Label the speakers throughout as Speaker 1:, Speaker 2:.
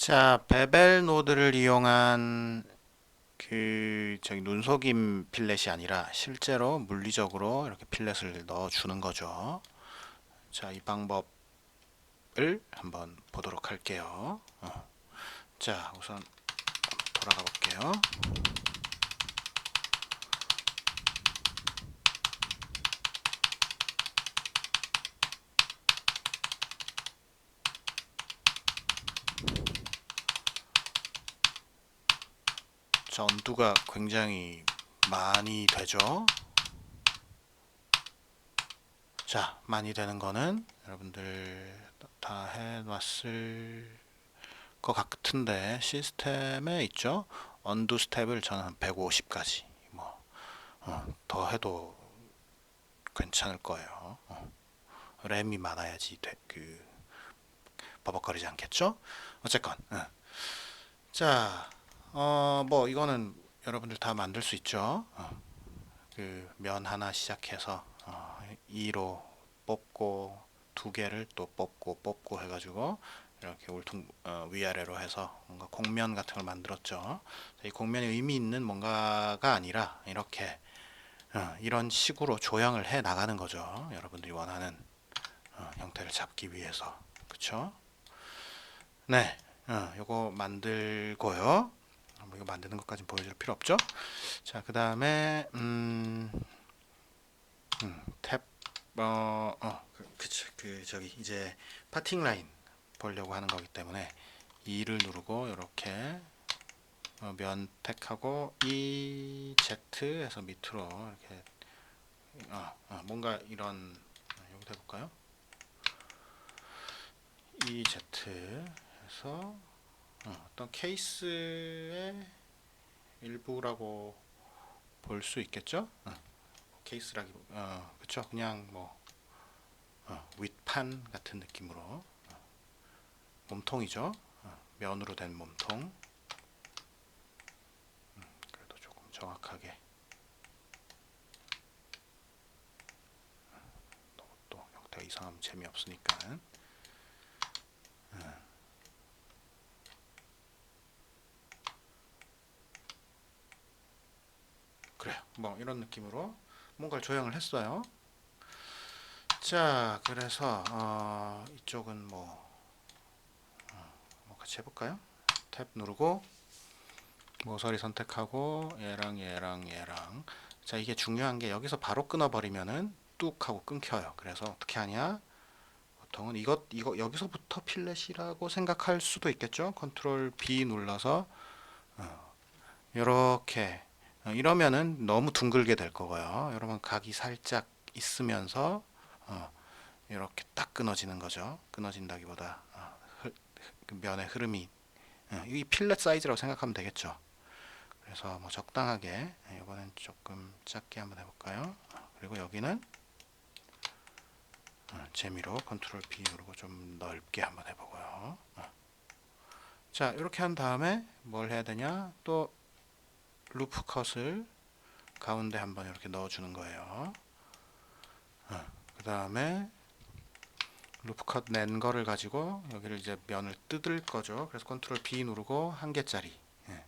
Speaker 1: 자, 베벨 노드를 이용한 그 저기 눈속임 필렛이 아니라 실제로 물리적으로 이렇게 필렛을 넣어 주는 거죠. 자, 이 방법을 한번 보도록 할게요. 어. 자, 우선 돌아가 볼게요. 자, 온도가 굉장히 많이 되죠. 자, 많이 되는 거는 여러분들 다 해놨을 것 같은데 시스템에 있죠. 언두 스텝을 저는 한 150까지 뭐 어, 더 해도 괜찮을 거예요. 어. 램이 많아야지 돼, 그 버벅거리지 않겠죠? 어쨌건 응. 자, 어, 뭐 이거는 여러분들 다 만들 수 있죠. 어, 그면 하나 시작해서 어, 2로 뽑고 두 개를 또 뽑고 뽑고 해가지고 이렇게 울퉁 어, 위아래로 해서 뭔가 곡면 같은 걸 만들었죠. 이 곡면이 의미 있는 뭔가가 아니라 이렇게 어, 이런 식으로 조형을 해 나가는 거죠. 여러분들이 원하는 어, 형태를 잡기 위해서 그렇죠? 네, 어, 요거 만들고요. 뭐 이거 만드는 것까지 보여줄 필요 없죠. 자, 그 다음에 음, 음, 탭, 어, 어, 그, 그쵸, 그 저기 이제 파팅 라인 보려고 하는 거기 때문에 2를 누르고 이렇게 어, 면 택하고 E Z 해서 밑으로 이렇게 어, 어, 뭔가 이런 어, 여기다 해볼까요? E Z 해서 어, 어떤 케이스의 일부라고 볼 수 있겠죠? 어, 케이스라기, 어, 그쵸? 그냥 뭐 어, 윗판 같은 느낌으로 어, 몸통이죠. 어, 면으로 된 몸통. 음, 그래도 조금 정확하게. 너무 또 형태가 이상하면 재미없으니까. 그래요. 뭐 이런 느낌으로 뭔가를 조형을 했어요. 자, 그래서 어, 이쪽은 뭐, 어, 뭐 같이 해볼까요? 탭 누르고 모서리 선택하고 얘랑 얘랑 얘랑 자 이게 중요한 게 여기서 바로 끊어버리면은 뚝 하고 끊겨요. 그래서 어떻게 하냐? 보통은 이것 이거 여기서부터 필렛이라고 생각할 수도 있겠죠. 컨트롤 B 눌러서 어, 이렇게 어, 이러면은 너무 둥글게 될 거고요. 여러분 각이 살짝 있으면서 어, 이렇게 딱 끊어지는 거죠. 끊어진다기보다 어, 흐, 그 면의 흐름이 어, 이 필렛 사이즈라고 생각하면 되겠죠. 그래서 뭐 적당하게 이번엔 조금 작게 한번 해볼까요? 그리고 여기는 어, 재미로 컨트롤 B 누르고 좀 넓게 한번 해보고요. 어. 자 이렇게 한 다음에 뭘 해야 되냐? 또 루프 컷을 가운데 한번 이렇게 넣어주는 거예요. 어, 그 다음에 루프 컷 낸 거를 가지고 여기를 이제 면을 뜯을 거죠. 그래서 컨트롤 B 누르고 한 개짜리 예.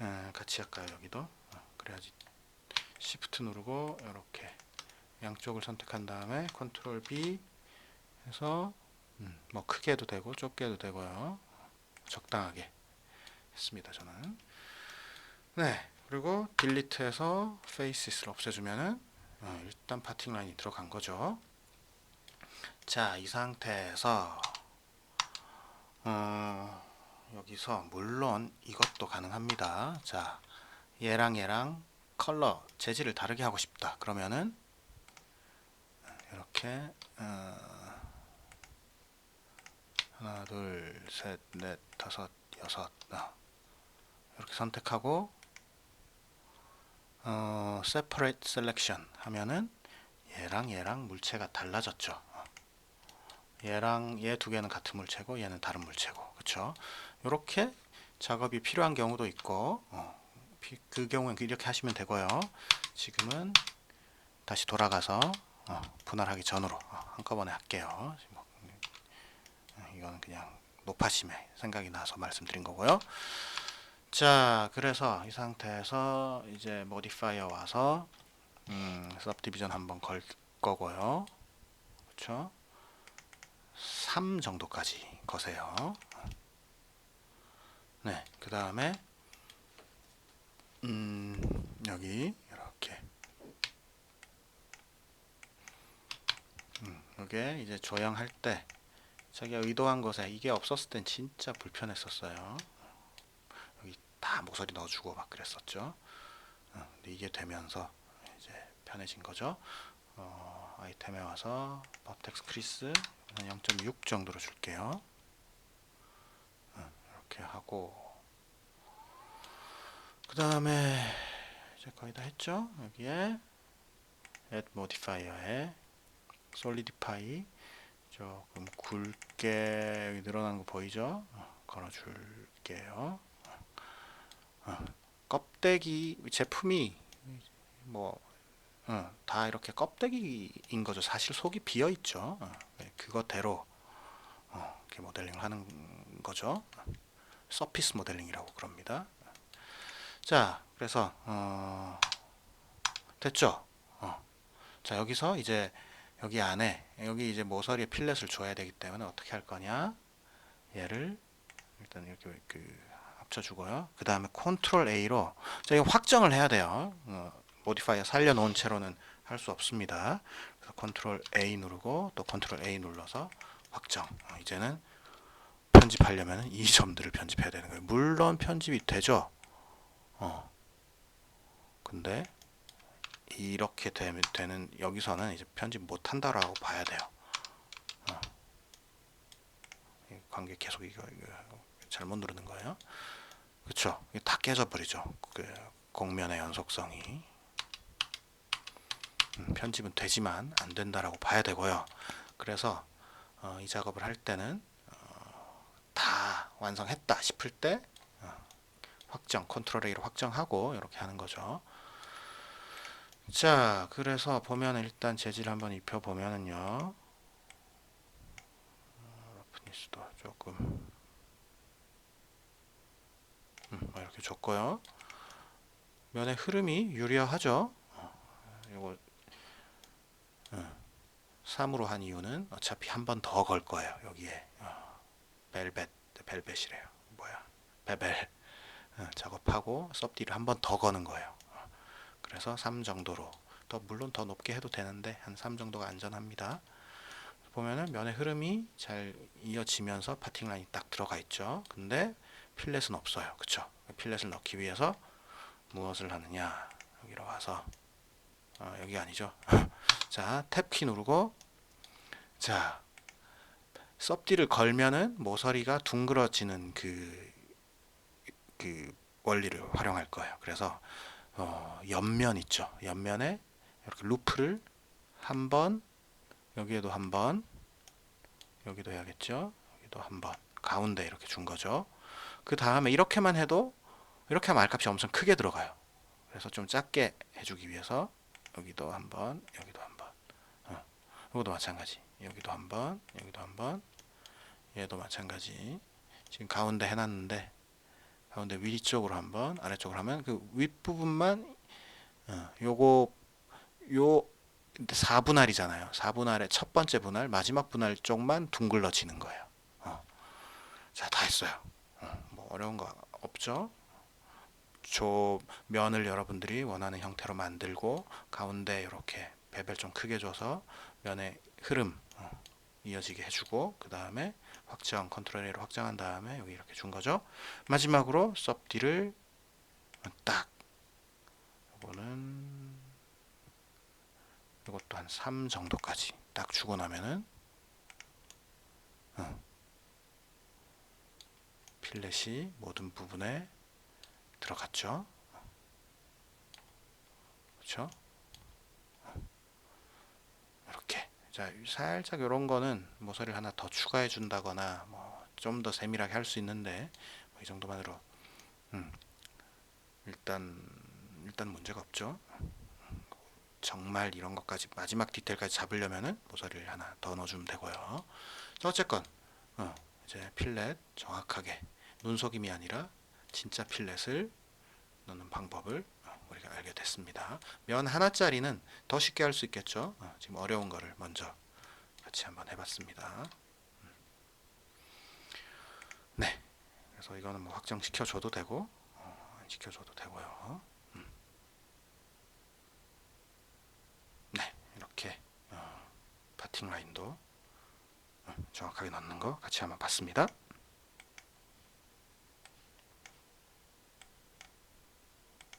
Speaker 1: 예, 같이 할까요 여기도? 어, 그래야지 시프트 누르고 이렇게 양쪽을 선택한 다음에 컨트롤 B 해서 음, 뭐 크게 해도 되고 좁게 해도 되고요. 적당하게 했습니다 저는. 네 그리고 딜리트해서 페이스를 없애주면은 어, 일단 파팅 라인이 들어간 거죠. 자, 이 상태에서 어, 여기서 물론 이것도 가능합니다. 자, 얘랑 얘랑 컬러 재질을 다르게 하고 싶다. 그러면은 이렇게 어, 하나, 둘, 셋, 넷, 다섯, 여섯 어, 이렇게 선택하고 어, separate selection 하면은 얘랑 얘랑 물체가 달라졌죠. 어. 얘랑 얘 두 개는 같은 물체고 얘는 다른 물체고 그쵸 이렇게 작업이 필요한 경우도 있고 어, 피- 그 경우엔 이렇게 하시면 되고요 지금은 다시 돌아가서 어, 분할하기 전으로 어, 한꺼번에 할게요 뭐, 어, 이거는 그냥 높아심에 생각이 나서 말씀드린 거고요. 자, 그래서 이 상태에서 이제 모디파이어 와서 음, subdivision 한번 걸 거고요. 그렇죠? 3 정도까지 거세요. 네, 그 다음에 음, 여기 이렇게 음, 이게 이제 조형할 때 자기가 의도한 것에 이게 없었을 땐 진짜 불편했었어요. 목소리 넣어주고 막 그랬었죠. 어, 근데 이게 되면서 이제 편해진 거죠. 어, 아이템에 와서 버텍스 크리스 0.6 정도로 줄게요. 어, 이렇게 하고 그 다음에 이제 거의 다 했죠. 여기에 add modifier에 solidify 조금 굵게 늘어난 거 보이죠? 어, 걸어줄게요. 어, 껍데기 제품이 뭐 어, 다 이렇게 껍데기인 거죠. 사실 속이 비어 있죠. 어, 네, 그것대로 어, 이렇게 모델링을 하는 거죠. 서피스 모델링이라고 그럽니다. 자, 그래서 어, 됐죠. 어. 자, 여기서 이제 여기 안에 여기 이제 모서리에 필렛을 줘야 되기 때문에 어떻게 할 거냐? 얘를 일단 이렇게 그 합쳐주고요. 그 다음에 컨트롤 A로 자 이거 확정을 해야 돼요. 어, 모디파이어 살려놓은 채로는 할 수 없습니다. 그래서 컨트롤 A 누르고 또 컨트롤 A 눌러서 확정. 어, 이제는 편집하려면 이 점들을 편집해야 되는 거예요. 물론 편집이 되죠. 어. 근데 이렇게 되면 되는 여기서는 이제 편집 못 한다라고 봐야 돼요. 어. 이 관계 계속 이거, 이거 잘못 누르는 거예요. 그렇죠? 다 깨져 버리죠. 그 공면의 연속성이 음, 편집은 되지만 안 된다라고 봐야 되고요. 그래서 어, 이 작업을 할 때는 어, 다 완성했다 싶을 때 어, 확정 컨트롤 A로 확정하고 이렇게 하는 거죠. 자, 그래서 보면 일단 재질 한번 입혀 보면은요. 러프니스도 조금 음, 뭐 이렇게 줬고요. 면의 흐름이 유리하죠. 어, 이거 3으로 한 이유는 어차피 한 번 더 걸 거예요. 여기에 어, 벨벳, 벨벳이래요. 뭐야? 어, 작업하고 섭디를 한 번 더 거는 거예요. 어, 그래서 3 정도로 더 물론 더 높게 해도 되는데 한 3 정도가 안전합니다. 보면은 면의 흐름이 잘 이어지면서 파팅 라인이 딱 들어가 있죠. 근데 필렛은 없어요. 그쵸? 필렛을 넣기 위해서 무엇을 하느냐? 여기로 와서 어, 여기 아니죠. 자, 탭키 누르고 자, 섭디를 걸면은 모서리가 둥그러지는 그, 그 원리를 활용할 거예요. 그래서 어, 옆면 있죠. 옆면에 이렇게 루프를 한 번, 여기에도 한 번, 여기도 해야겠죠. 여기도 한 번, 가운데 이렇게 준 거죠. 그 다음에 이렇게만 해도 이렇게 하면 알값이 엄청 크게 들어가요. 그래서 좀 작게 해주기 위해서 여기도 한 번, 여기도 한 번, 어, 이것도 마찬가지. 여기도 한 번, 여기도 한 번, 얘도 마찬가지. 지금 가운데 해놨는데 가운데 위쪽으로 한 번, 아래쪽으로 하면 그 윗부분만 어, 요거 요 4분할이잖아요. 4분할의 첫 번째 분할, 마지막 분할 쪽만 둥글러지는 거예요. 어. 자, 다 했어요. 어려운 거 없죠? 조 면을 여러분들이 원하는 형태로 만들고 가운데 이렇게 베벨 좀 크게 줘서 면의 흐름 어, 이어지게 해주고 그 다음에 확정 컨트롤 A로 확정한 다음에 여기 이렇게 준 거죠. 마지막으로 섭디를 딱 이거는 이것도 한 3 정도까지 딱 주고 나면은 필렛이 모든 부분에 들어갔죠. 그렇죠? 이렇게 자 살짝 이런 거는 모서리를 하나 더 추가해 준다거나 뭐 좀 더 세밀하게 할 수 있는데 뭐 이 정도만으로 음, 일단 일단 문제가 없죠. 정말 이런 것까지 마지막 디테일까지 잡으려면은 모서리를 하나 더 넣어주면 되고요. 자, 어쨌건 어, 이제 필렛 정확하게 눈속임이 아니라 진짜 필렛을 넣는 방법을 어, 우리가 알게 됐습니다. 면 하나짜리는 더 쉽게 할 수 있겠죠. 어, 지금 어려운 거를 먼저 같이 한번 해봤습니다. 음. 네, 그래서 이거는 뭐 확정시켜 줘도 되고 어, 안 시켜줘도 되고요. 음. 네, 이렇게 어, 파팅 라인도 어, 정확하게 넣는 거 같이 한번 봤습니다.